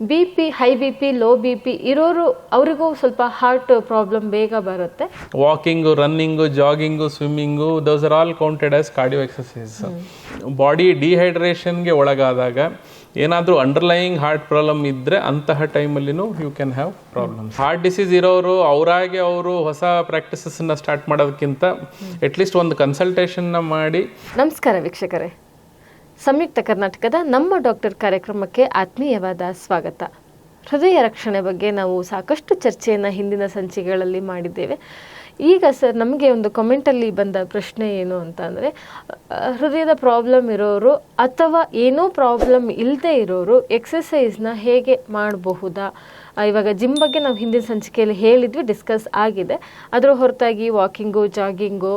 B P high B P low B P ಇರೋರು ಅವರಿಗೂ ಸ್ವಲ್ಪ ಹಾರ್ಟ್ ಪ್ರಾಬ್ಲಮ್ ಬೇಗ ಬರುತ್ತೆ. Walking running jogging swimming those are all counted as cardio exercise body ಡಿಹೈಡ್ರೇಷನ್ಗೆ ಒಳಗಾದಾಗ ಏನಾದರೂ underlying heart problem ಇದ್ದರೆ ಅಂತಹ ಟೈಮಲ್ಲಿನೂ you can have problems heart disease ಇರೋರು ಅವರಾಗೆ ಅವರು ಹೊಸ ಪ್ರಾಕ್ಟೀಸಸ್ನ ಸ್ಟಾರ್ಟ್ ಮಾಡೋದಕ್ಕಿಂತ ಅಟ್ಲೀಸ್ಟ್ ಒಂದು ಕನ್ಸಲ್ಟೇಷನ್ನ ಮಾಡಿ. ನಮಸ್ಕಾರ ವೀಕ್ಷಕರೇ. ಸಂಯುಕ್ತ ಕರ್ನಾಟಕದ ನಮ್ಮ ಡಾಕ್ಟರ್ ಕಾರ್ಯಕ್ರಮಕ್ಕೆ ಆತ್ಮೀಯವಾದ ಸ್ವಾಗತ. ಹೃದಯ ರಕ್ಷಣೆ ಬಗ್ಗೆ ನಾವು ಸಾಕಷ್ಟು ಚರ್ಚೆಯನ್ನು ಹಿಂದಿನ ಸಂಚಿಕೆಗಳಲ್ಲಿ ಮಾಡಿದ್ದೇವೆ. ಈಗ ಸರ್, ನಮಗೆ ಒಂದು ಕಮೆಂಟಲ್ಲಿ ಬಂದ ಪ್ರಶ್ನೆ ಏನು ಅಂತ ಅಂದರೆ ಹೃದಯದ ಪ್ರಾಬ್ಲಮ್ ಇರೋರು ಅಥವಾ ಏನೂ ಪ್ರಾಬ್ಲಮ್ ಇಲ್ಲದೆ ಇರೋರು ಎಕ್ಸಸೈಸ್ನ ಹೇಗೆ ಮಾಡಬಹುದಾ? ಇವಾಗ ಜಿಮ್ ಬಗ್ಗೆ ನಾವು ಹಿಂದಿನ ಸಂಚಿಕೆಯಲ್ಲಿ ಹೇಳಿದ್ವಿ ಡಿಸ್ಕಸ್ ಆಗಿದೆ. ಅದರ ಹೊರತಾಗಿ ವಾಕಿಂಗು ಜಾಗಿಂಗು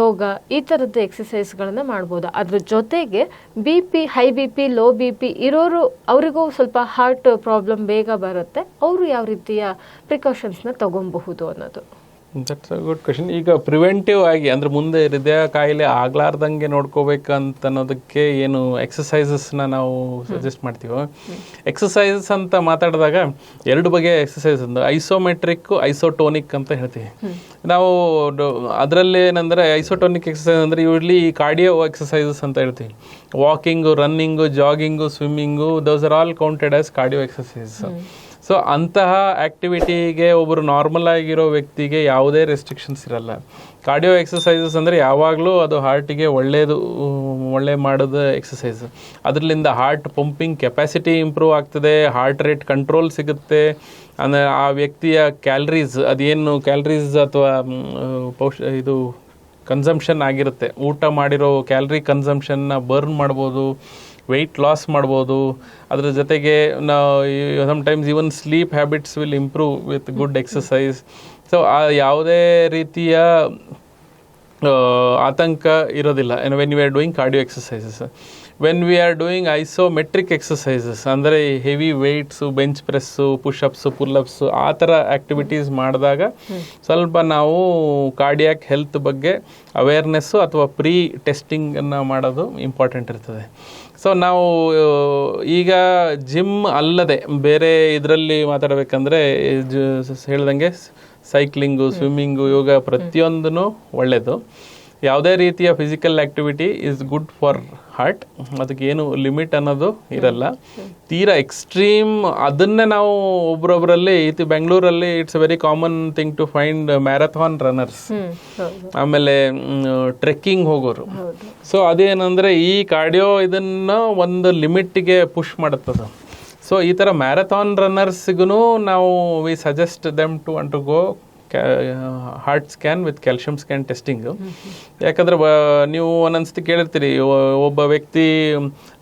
ಯೋಗ ಈ ಥರದ ಎಕ್ಸಸೈಸ್ಗಳನ್ನು ಮಾಡ್ಬೋದು. ಅದ್ರ ಜೊತೆಗೆ B P high B P low B P ಇರೋರು ಅವರಿಗೂ ಸ್ವಲ್ಪ ಹಾರ್ಟ್ ಪ್ರಾಬ್ಲಮ್ ಬೇಗ ಬರುತ್ತೆ. ಅವರು ಯಾವ ರೀತಿಯ ಪ್ರಿಕಾಷನ್ಸ್ನ ತಗೊಬಹುದು ಅನ್ನೋದು. ದಟ್ಸ್ ಅ ಗುಡ್ ಕ್ವಶನ್ ಈಗ ಪ್ರಿವೆಂಟಿವ್ ಆಗಿ, ಅಂದ್ರೆ ಮುಂದೆ ಹೃದಯ ಕಾಯಿಲೆ ಆಗ್ಲಾರ್ದಂಗೆ ನೋಡ್ಕೋಬೇಕಂತ ಅನ್ನೋದಕ್ಕೆ ಏನು ಎಕ್ಸಸೈಸಸ್ನ ನಾವು ಸಜೆಸ್ಟ್ ಮಾಡ್ತೀವೋ? ಎಕ್ಸಸೈಸಸ್ ಅಂತ ಮಾತಾಡಿದಾಗ ಎರಡು ಬಗೆಯ ಎಕ್ಸಸೈಸ್ ಒಂದು ಐಸೋಮೆಟ್ರಿಕ್ ಐಸೋಟೋನಿಕ್ ಅಂತ ಹೇಳ್ತೀವಿ. ನಾವು ಅದರಲ್ಲಿ ಏನಂದ್ರೆ ಐಸೋಟೋನಿಕ್ ಎಕ್ಸಸೈಸ್ ಅಂದ್ರೆ ಯೂಶ್ಲಿ ಕಾರ್ಡಿಯೋ ಎಕ್ಸಸೈಸಸ್ ಅಂತ ಹೇಳ್ತೀವಿ. Walking running jogging swimming those are all counted as cardio exercise so ಅಂತಹ ಆ್ಯಕ್ಟಿವಿಟಿಗೆ ಒಬ್ಬರು ನಾರ್ಮಲ್ ಆಗಿರೋ ವ್ಯಕ್ತಿಗೆ ಯಾವುದೇ ರೆಸ್ಟ್ರಿಕ್ಷನ್ಸ್ ಇರಲ್ಲ. ಕಾರ್ಡಿಯೋ ಎಕ್ಸಸೈಸಸ್ ಅಂದರೆ ಯಾವಾಗಲೂ ಅದು ಹಾರ್ಟಿಗೆ ಒಳ್ಳೆಯದು ಒಳ್ಳೆ ಮಾಡೋದು ಎಕ್ಸಸೈಸ್ ಅದರಿಂದ ಹಾರ್ಟ್ ಪಂಪಿಂಗ್ ಕೆಪಾಸಿಟಿ ಇಂಪ್ರೂವ್ ಆಗ್ತದೆ ಹಾರ್ಟ್ ರೇಟ್ ಕಂಟ್ರೋಲ್ ಸಿಗುತ್ತೆ. ಅಂದರೆ ಆ ವ್ಯಕ್ತಿಯ ಕ್ಯಾಲ್ರೀಸ್ ಅದೇನು ಕ್ಯಾಲ್ರೀಸ್ ಅಥವಾ ಪೌಷ್ ಇದು ಕನ್ಸಂಪ್ಷನ್ ಆಗಿರುತ್ತೆ. ಊಟ ಮಾಡಿರೋ ಕ್ಯಾಲ್ರಿ ಕನ್ಸಂಪ್ಷನ್ನ ಬರ್ನ್ ಮಾಡ್ಬೋದು. ವೆಯ್ಟ್ ಲಾಸ್ ಮಾಡ್ಬೋದು. ಅದರ ಜೊತೆಗೆ ನಾವು sometimes even sleep habits will improve with good exercise so ಆ ಯಾವುದೇ ರೀತಿಯ ಆತಂಕ ಇರೋದಿಲ್ಲ. When you are doing cardio exercises when we are doing isometric exercises ಅಂದರೆ heavy weights bench press pushups pullups ಆ ಥರ ಆ್ಯಕ್ಟಿವಿಟೀಸ್ ಮಾಡಿದಾಗ ಸ್ವಲ್ಪ ನಾವು ಕಾರ್ಡಿಯಾಕ್ ಹೆಲ್ತ್ ಬಗ್ಗೆ ಅವೇರ್ನೆಸ್ಸು ಅಥವಾ ಪ್ರೀ ಟೆಸ್ಟಿಂಗನ್ನು ಮಾಡೋದು ಇಂಪಾರ್ಟೆಂಟ್ ಇರ್ತದೆ. ಸೊ ನಾವು ಈಗ ಜಿಮ್ ಅಲ್ಲದೆ ಬೇರೆ ಇದರಲ್ಲಿ ಮಾತಾಡಬೇಕಂದ್ರೆ ಹೇಳ್ದಂಗೆ ಸೈಕ್ಲಿಂಗು ಸ್ವಿಮ್ಮಿಂಗು ಯೋಗ ಪ್ರತಿಯೊಂದೂ ಒಳ್ಳೆಯದು ಯಾವುದೇ ರೀತಿಯ physical activity is good for heart ಅದಕ್ಕೆ ಏನು ಲಿಮಿಟ್ ಅನ್ನೋದು ಇರಲ್ಲ. ತೀರಾ ಎಕ್ಸ್ಟ್ರೀಮ್ ಅದನ್ನೇ ನಾವು ಒಬ್ರೊಬ್ರಲ್ಲಿ ಇತ್ತು ಬೆಂಗಳೂರಲ್ಲಿ it's very common thing to find marathon runners ಆಮೇಲೆ ಟ್ರೆಕ್ಕಿಂಗ್ ಹೋಗೋರು. ಸೊ ಅದೇನಂದರೆ ಈ ಕಾರ್ಡಿಯೋ ಇದನ್ನು ಒಂದು ಲಿಮಿಟ್ಗೆ ಪುಷ್ ಮಾಡುತ್ತದೆ. ಸೊ ಈ ಥರ ಮ್ಯಾರಥಾನ್ ರನ್ನರ್ಸ್ಗೂ ನಾವು we suggest them to to go heart scan with calcium scan testing ಯಾಕಂದ್ರೆ ನೀವು ಒಂದೊಂದ್ಸತಿ ಕೇಳಿರ್ತೀರಿ ಒಬ್ಬ ವ್ಯಕ್ತಿ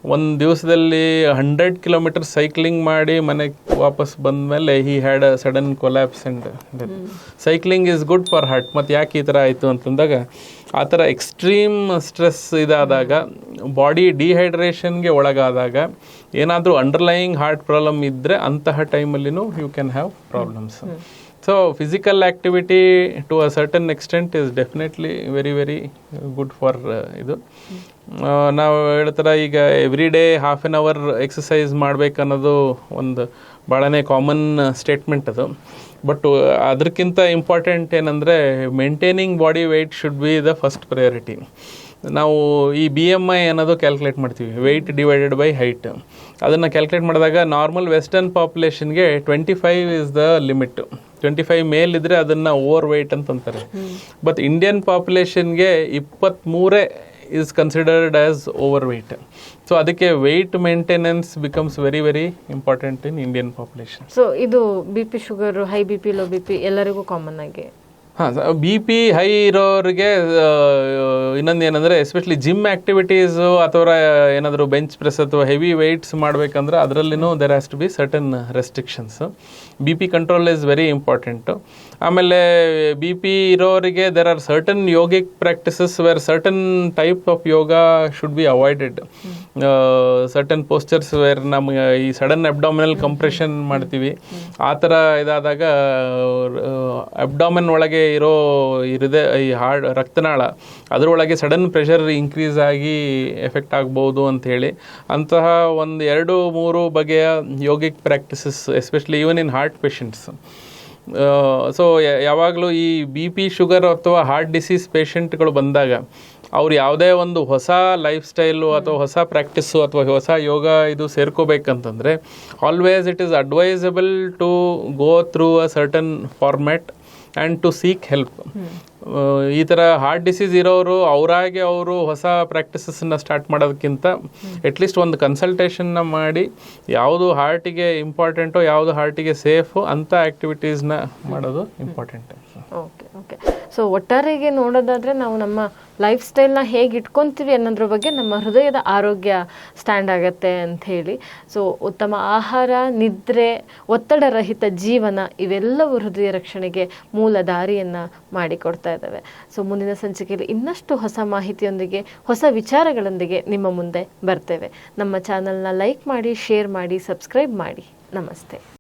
ಒಂದು ದಿವಸದಲ್ಲಿ ಹಂಡ್ರೆಡ್ ಕಿಲೋಮೀಟರ್ ಸೈಕ್ಲಿಂಗ್ ಮಾಡಿ ಮನೆಗೆ ವಾಪಸ್ ಬಂದ ಮೇಲೆ he had a sudden collapse and cycling is good for heart ಮತ್ತು ಯಾಕೆ ಈ ಥರ ಆಯಿತು ಅಂತಂದಾಗ ಆ ಥರ ಎಕ್ಸ್ಟ್ರೀಮ್ ಸ್ಟ್ರೆಸ್ ಇದಾದಾಗ ಬಾಡಿ ಡಿಹೈಡ್ರೇಷನ್ಗೆ ಒಳಗಾದಾಗ ಏನಾದರೂ ಅಂಡರ್ಲೈಯಿಂಗ್ ಹಾರ್ಟ್ ಪ್ರಾಬ್ಲಮ್ ಇದ್ದರೆ ಅಂತಹ ಟೈಮಲ್ಲಿನೂ you can have problems so physical activity to a certain extent is definitely very very good for ಇದು. ಆ, ನಾವು ಹೇಳ್ತಾರೆ ಈಗ every day half an hour exercise ಮಾಡಬೇಕನ್ನೋದು ಒಂದು ಭಾಳನೇ ಕಾಮನ್ ಸ್ಟೇಟ್ಮೆಂಟ್ ಅದು. ಬಟ್ ಅದಕ್ಕಿಂತ ಇಂಪಾರ್ಟೆಂಟ್ ಏನಂದರೆ maintaining body weight should be the first priority ನಾವು ಈ ಬಿ ಎಂ ಐ ಅನ್ನೋದು ಕ್ಯಾಲ್ಕುಲೇಟ್ ಮಾಡ್ತೀವಿ ವೆಯ್ಟ್ ಡಿವೈಡೆಡ್ ಬೈ ಹೈಟ್ ಅದನ್ನು ಕ್ಯಾಲ್ಕುಲೇಟ್ ಮಾಡಿದಾಗ normal western ಪಾಪ್ಯುಲೇಷನ್ಗೆ twenty five is the limit twenty five ಮೇಲ್ ಇದ್ರೆ ಅದನ್ನ ಓವರ್ ವೆಯ್ಟ್ ಅಂತ ಅಂತಾರೆ. ಬಟ್ ಇಂಡಿಯನ್ ಪಾಪ್ಯುಲೇಷನ್ಗೆ ಇಪ್ಪತ್ತ್ಮೂರೇ is considered as overweight so ಅದಕ್ಕೆ weight maintenance becomes very very important in Indian population so ಇದು B P sugar high B P low B P ಎಲ್ಲರಿಗೂ common ಆಗಿ ಹಾಂ ಬಿ ಪಿ ಹೈ ಇರೋರಿಗೆ ಇನ್ನೊಂದು ಏನಂದರೆ ಎಸ್ಪೆಷಲಿ ಜಿಮ್ ಆ್ಯಕ್ಟಿವಿಟೀಸು ಅಥವಾ ಏನಾದರೂ ಬೆಂಚ್ ಪ್ರೆಸ್ ಅಥವಾ ಹೆವಿ ವೆಯ್ಟ್ಸ್ ಮಾಡಬೇಕಂದ್ರೆ ಅದರಲ್ಲಿನೂ there has to be certain restrictions B P control is very important ಆಮೇಲೆ ಬಿ ಪಿ ಇರೋರಿಗೆ there are certain yogic practices where certain type of yoga should be avoided certain postures where ನಮಗೆ ಈ sudden abdominal compression ಮಾಡ್ತೀವಿ. ಆ ಥರ ಇದಾದಾಗ abdomen ಒಳಗೆ ಇರೋ ಹೃದಯ, ಈ ಹಾರ್ಡ್ ರಕ್ತನಾಳ, ಅದರೊಳಗೆ ಸಡನ್ ಪ್ರೆಷರ್ ಇನ್ಕ್ರೀಸ್ ಆಗಿ ಎಫೆಕ್ಟ್ ಆಗ್ಬೋದು ಅಂಥೇಳಿ ಅಂತಹ ಒಂದು ಎರಡು, ಮೂರು ಬಗೆಯ yogic practices especially even in heart patients so ಯಾವಾಗಲೂ ಈ ಬಿ ಪಿ ಶುಗರ್ ಅಥವಾ ಹಾರ್ಟ್ ಡಿಸೀಸ್ ಪೇಷಂಟ್ಗಳು ಬಂದಾಗ ಅವ್ರು ಯಾವುದೇ ಒಂದು ಹೊಸ ಲೈಫ್ ಸ್ಟೈಲು ಅಥವಾ ಹೊಸ ಪ್ರಾಕ್ಟೀಸು ಅಥವಾ ಹೊಸ ಯೋಗ ಇದು ಸೇರ್ಕೋಬೇಕಂತಂದರೆ always it is advisable to go through a certain format and to seek help ಈ ಥರ ಹಾರ್ಟ್ ಡಿಸೀಸ್ ಇರೋರು, ಅವರಾಗೆ ಅವರು ಹೊಸ ಪ್ರಾಕ್ಟೀಸಸ್ನ ಸ್ಟಾರ್ಟ್ ಮಾಡೋದಕ್ಕಿಂತ ಅಟ್ಲೀಸ್ಟ್ ಒಂದು ಕನ್ಸಲ್ಟೇಷನ್ನ ಮಾಡಿ ಯಾವುದು ಹಾರ್ಟಿಗೆ ಇಂಪಾರ್ಟೆಂಟು ಯಾವುದು ಹಾರ್ಟಿಗೆ ಸೇಫು ಅಂಥ ಆ್ಯಕ್ಟಿವಿಟೀಸ್ನ ಮಾಡೋದು ಇಂಪಾರ್ಟೆಂಟ್ ಓಕೆ ಓಕೆ ಸೊ ಒಟ್ಟಾರೆಗೆ ನೋಡೋದಾದ್ರೆ ನಾವು ನಮ್ಮ ಲೈಫ್ ಸ್ಟೈಲ್ನ ಹೇಗೆ ಇಟ್ಕೊತೀವಿ ಅನ್ನೋದ್ರ ಬಗ್ಗೆ ನಮ್ಮ ಹೃದಯದ ಆರೋಗ್ಯ ಸ್ಟ್ಯಾಂಡ್ ಆಗತ್ತೆ ಅಂತ ಹೇಳಿ. ಸೊ ಉತ್ತಮ ಆಹಾರ, ನಿದ್ರೆ, ಒತ್ತಡ ರಹಿತ ಜೀವನ ಇವೆಲ್ಲವೂ ಹೃದಯ ರಕ್ಷಣೆಗೆ ಮೂಲ ದಾರಿಯನ್ನು ಮಾಡಿಕೊಡ್ತಾ ಇದ್ದಾವೆ ಸೊ ಮುಂದಿನ ಸಂಚಿಕೆಯಲ್ಲಿ ಇನ್ನಷ್ಟು ಹೊಸ ಮಾಹಿತಿಯೊಂದಿಗೆ, ಹೊಸ ವಿಚಾರಗಳೊಂದಿಗೆ ನಿಮ್ಮ ಮುಂದೆ ಬರ್ತೇವೆ. ನಮ್ಮ ಚಾನಲ್ನ ಲೈಕ್ ಮಾಡಿ ಶೇರ್ ಮಾಡಿ ಸಬ್ಸ್ಕ್ರೈಬ್ ಮಾಡಿ. ನಮಸ್ತೆ.